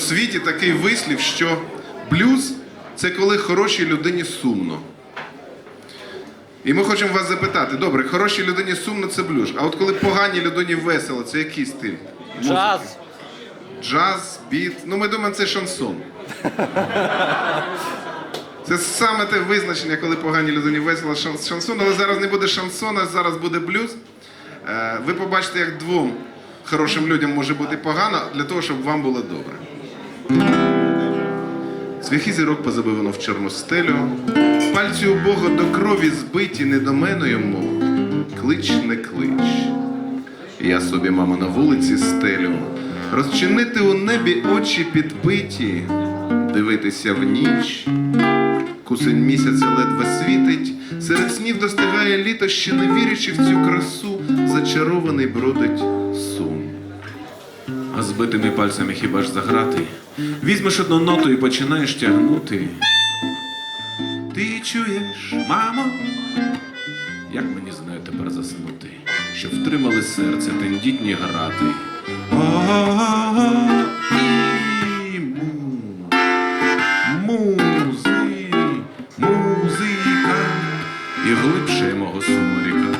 світі такий вислів, що блюз це коли хорошій людині сумно. І ми хочемо вас запитати: добре, хорошій людині сумно це блюз. А от коли поганій людині весело, це який стиль? Джаз. Джаз, біт. Ну, ми думаємо, це шансон. Це саме те визначення, коли поганій людині весело шансон, але зараз не буде шансона, зараз буде блюз. Е, Ви побачите, як двом хорошим людям може бути погано для того, щоб вам було добре. Цвяхи зірок позабивано в чорну стелю, пальці у Бога до крові збиті недоменою мов. Клич не клич. Я собі, мама, на вулиці стелю, розчинити у небі очі підпиті, дивитися в ніч. Кусень місяця ледве світить, серед снів достигає літо, ще не вірячи в цю красу, зачарований бродить сум. А збитими пальцями хіба ж заграти? Візьмеш одну ноту і починаєш тягнути. Ти чуєш, мамо? Як мені з тепер заснути, щоб втримали серце тендітні грати. І глибше мого суму ріка.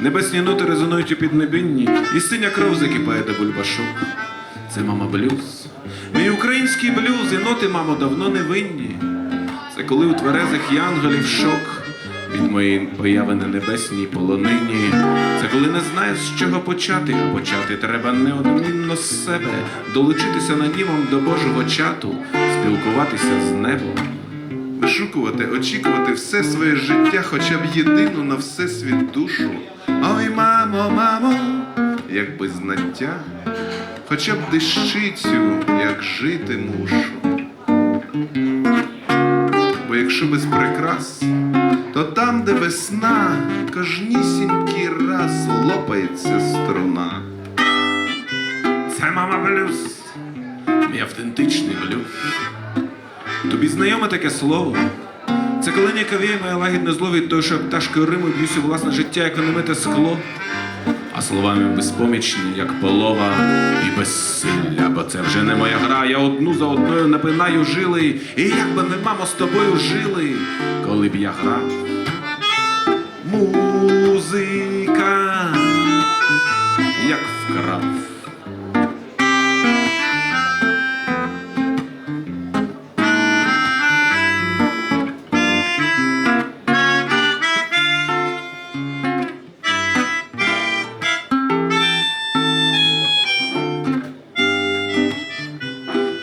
Небесні ноти резонують у піднебінні, і синя кров закипає до бульбашок. Це мама блюз. Мій український блюз, і ноти, мамо, давно не винні. Це коли у тверезих янголів шок від моєї появи на небесній полонині. Це коли не знаєш, з чого почати, почати треба неодмінно з себе, долучитися надімом до Божого чату, спілкуватися з небом. Вишукувати, очікувати все своє життя, хоча б єдину на всесвіт душу. Ой, мамо, мамо, якби знаття, хоча б дещицю, як жити мушу. Бо якщо без прикрас, то там, де весна, кожнісінький раз лопається струна. Це мама блюз, мій автентичний блюз. Тобі знайоме таке слово? Це коли ніяковіє моє лагідне зло від того, що пташкою Риму б'юся власне життя, як немите скло, а словами безпомічні, як полова і безсилля, бо це вже не моя гра. Я одну за одною напинаю жили, і як би ми, мамо, з тобою жили, коли б я грав. Музика, як вкрав.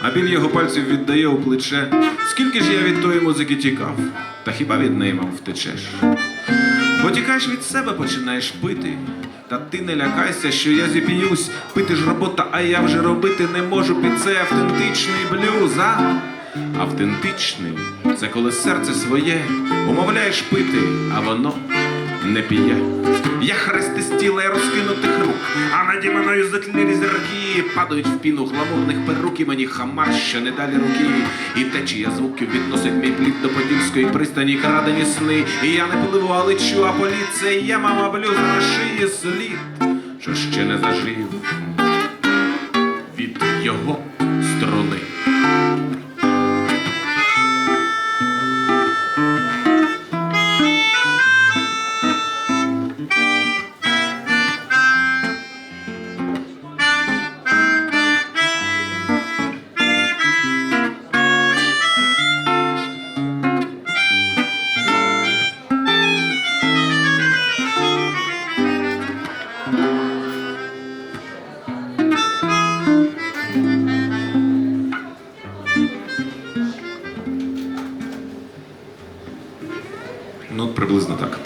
А біль його пальців віддає у плече. Скільки ж я від тої музики тікав, та хіба від неї мав втечеш? Бо тікаєш від себе, починаєш пити. Та ти не лякайся, що я зіп'юсь, пити ж робота, а я вже робити не можу під цей автентичний блюз, а? Автентичний це коли серце своє умовляєш пити, а воно не п'є. Я хрести з тіла розкинутих рук, а наді мною затлілі зірки падають в піну гламурних перук і мені хамар, що не далі руки. І течія звуків відносить мій плід до подільської пристані крадені сни. І я не пливу, а лечу, а політ це є мама блюз на шиї слід, що ще не зажив від його Ну, приблизно так.